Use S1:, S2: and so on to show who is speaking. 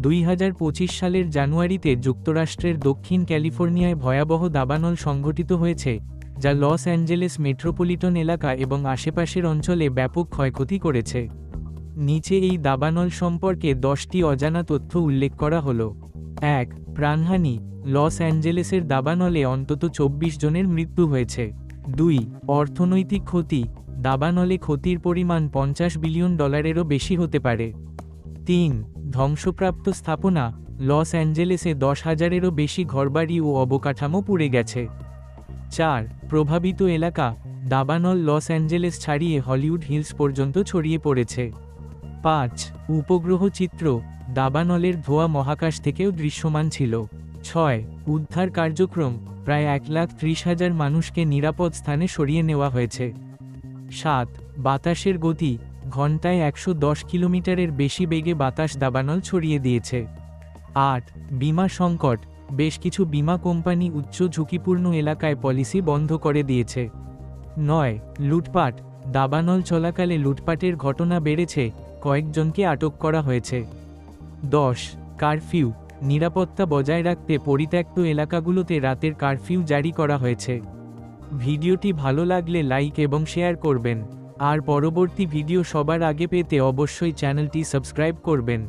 S1: দুই হাজার পঁচিশ সালের জানুয়ারিতে যুক্তরাষ্ট্রের দক্ষিণ ক্যালিফোর্নিয়ায় ভয়াবহ দাবানল সংঘটিত হয়েছে, যা লস অ্যাঞ্জেলেস মেট্রোপলিটন এলাকা এবং আশেপাশের অঞ্চলে ব্যাপক ক্ষয়ক্ষতি করেছে। নিচে এই দাবানল সম্পর্কে দশটি অজানা তথ্য উল্লেখ করা হল। এক, প্রাণহানি, লস অ্যাঞ্জেলেসের দাবানলে অন্তত চব্বিশ জনের মৃত্যু হয়েছে। দুই, অর্থনৈতিক ক্ষতি, দাবানলে ক্ষতির পরিমাণ পঞ্চাশ বিলিয়ন ডলারেরও বেশি হতে পারে। তিন ধ্বংসপ্রাপ্ত স্থাপনা লস অ্যাঞ্জেলেসে দশ হাজারেরও বেশি ঘরবাড়ি ও অবকাঠামো পুড়ে গেছে। চার, প্রভাবিত এলাকা দাবানল লস অ্যাঞ্জেলেস ছাড়িয়ে হলিউড হিলস পর্যন্ত ছড়িয়ে পড়েছে। পাঁচ, উপগ্রহ চিত্র দাবানলের ধোয়া মহাকাশ থেকেও দৃশ্যমান ছিল। ছয়, উদ্ধার কার্যক্রম প্রায় এক লাখ ত্রিশ হাজার মানুষকে নিরাপদ স্থানে সরিয়ে নেওয়া হয়েছে। সাত, বাতাসের গতি ঘন্টায় একশো দশ কিলোমিটারের বেশি বেগে বাতাস দাবানল ছড়িয়ে দিয়েছে। আট, বিমা সংকট। বেশ কিছু বিমা কোম্পানি উচ্চ ঝুঁকিপূর্ণ এলাকায় পলিসি বন্ধ করে দিয়েছে। নয়, লুটপাট। দাবানল চলাকালে লুটপাটের ঘটনা বেড়েছে, কয়েকজনকে আটক করা হয়েছে। দশ, কারফিউ। নিরাপত্তা বজায় রাখতে পরিত্যক্ত এলাকাগুলোতে রাতের কারফিউ জারি করা হয়েছে। ভিডিওটি ভালো লাগলে লাইক এবং শেয়ার করবেন। আর পরবর্তী ভিডিও সবার আগে পেতে অবশ্যই চ্যানেলটি সাবস্ক্রাইব করবেন।